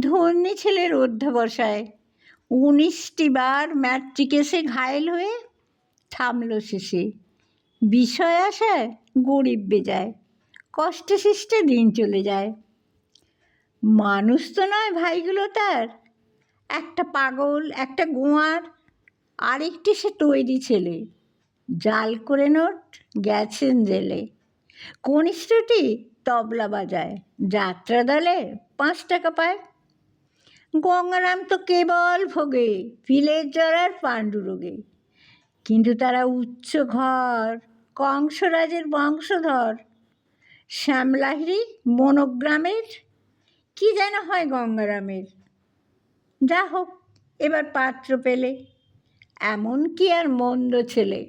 ধন্যী ছেলের অধ্যবসায়। উনিশটি বার ম্যাট্রিকে সে ঘায়েল হয়ে থামল শেষে বিষয় আসায় গরিব বেজায়, কষ্টে সৃষ্টে দিন চলে যায়। মানুষ তো নয় ভাইগুলো তার, একটা পাগল, একটা গোয়ার, আরেকটি সে তৈরি ছেলে। জাল করে নোট, গেছেন জেলে। কনিষ্ঠটি তবলা বাজায় যাত্রা দলে পাঁচ টাকা পায়। গঙ্গারাম তো কেবল ভোগে, ভিলের জ্বর আর পাণ্ডুরোগে। কিন্তু তারা উচ্চ ঘর, কংসরাজের বংশধর। শ্যামলাহিরি মনোগ্রামের কি যেন হয় গঙ্গারামের। যা হোক এবার পাত্র পেলে এমন কি আর মন্দ ছেলে।